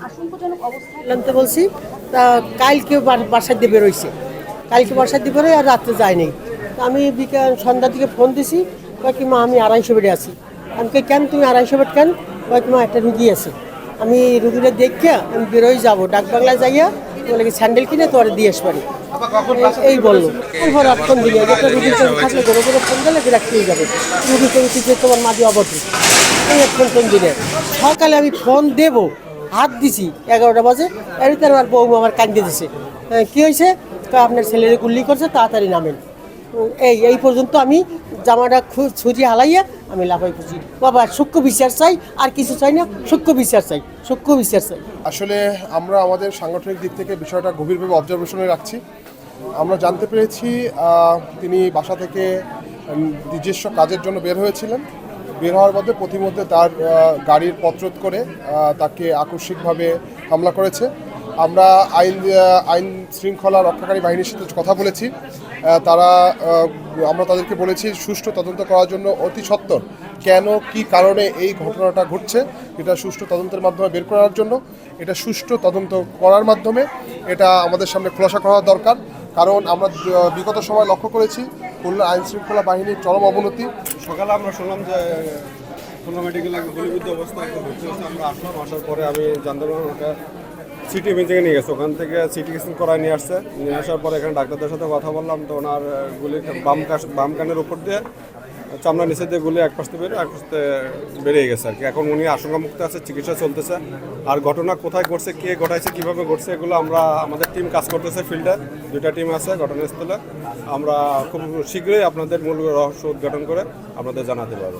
আশঙ্কাজনক বলছি, তা কালকে বা- বাসায় দিয়ে বেরোইছে। কালকে বাসায় দিয়ে বেরোয় আর রাত্রে যায়নি। আমি বিকাল সন্ধ্যার দিকে ফোন দিছি, কয় কি মা, আমি আড়াইশো বেডে আছি। আমি কেন তুমি আড়াইশো বেড কেন? কয় কি মা, একটা রুগী আছে। আমি রুগীটা দেখিয়া আমি বেরোই যাব। ডাক বাংলায় যাইয়া বলে কি স্যান্ডেল কিনে তো দিয়ে আসবারি। এই বলল। আর ফোন দিলে একটা রুগীর সঙ্গে থাকলে কোনো কোনো ফোন দিলে বিরাট পেয়ে যাবে। রুগী করেছি যে তোমার মাঝে অবধি। এই এক ফোন দিলে। সকালে আমি ফোন দেবো হাত দিছি এগারোটা বাজে। এর আমার বউ আমার কান্দে দিছে। আহ, কি হয়েছে? আপনার ছেলের গুল্লি করছে তাড়াতাড়ি নামেন। এই এই পর্যন্ত আমি জামাটা ছুরি হালাইয়া আমি লাফাই খুঁজি বাবা সূক্ষ্ম বিচার চাই আর কিছু চাই না। সূক্ষ্ম বিচার চাই সূক্ষ্ম বিচার চাই। আসলে আমরা আমাদের সাংগঠনিক দিক থেকে বিষয়টা গভীরভাবে অবজারভেশনে রাখছি। আমরা জানতে পেরেছি তিনি বাসা থেকে নিজস্ব কাজের জন্য বের হয়েছিলেন। বের হওয়ার মধ্যে প্রতিমধ্যে তার গাড়ির পথরোধ করে তাকে আকস্মিকভাবে হামলা করেছে। আমরা আইন আইন শৃঙ্খলা রক্ষাকারী বাহিনীর সাথে কথা বলেছি। তারা আমরা তাদেরকে বলেছি, সুষ্ঠু তদন্ত করার জন্য অতি সত্বর। কেন, কি কারণে এই ঘটনাটা ঘটছে, এটা সুষ্ঠু তদন্তের মাধ্যমে বের করার জন্য, এটা সুষ্ঠু তদন্ত করার মাধ্যমে, এটা আমাদের সামনে খোলাসা করা দরকার। কারণ আমরা বিগত সময় লক্ষ্য করেছি খুলনা আইন শৃঙ্খলা বাহিনীর চরম অবনতি। সকালে আমরা শুনলাম যে, খুলনা মেডিকেলে গুলিবিদ্ধ হয়েছে আমরা আসলাম, আসার পরে আমি জানতে পারলাম ওটা সিটি ইমেজিংয়ে নিয়ে গেছে। ওখান থেকে সিটি স্ক্যান করায় নিয়ে আসছে। নিয়ে আসার পরে এখানে ডাক্তারদের সাথে কথা বললাম, তো ওনার গুলি বাম কাশ বাম কানের উপর দিয়ে চামড়া নিচে দিয়ে গুলি এক পাশে বেরিয়ে এক পাশে বেরিয়ে গেছে আর কি। এখন উনি আশঙ্কামুক্ত আছে, চিকিৎসা চলতেছে। আর ঘটনা কোথায় ঘটছে, কে ঘটাইছে, কীভাবে ঘটছে, এগুলো আমরা, আমাদের টিম কাজ করতেছে ফিল্ডে দুইটা টিম আছে ঘটনাস্থলে। আমরা খুব শীঘ্রই আপনাদের মূল রহস্য উদ্ঘাটন করে আপনাদের জানাতে পারব।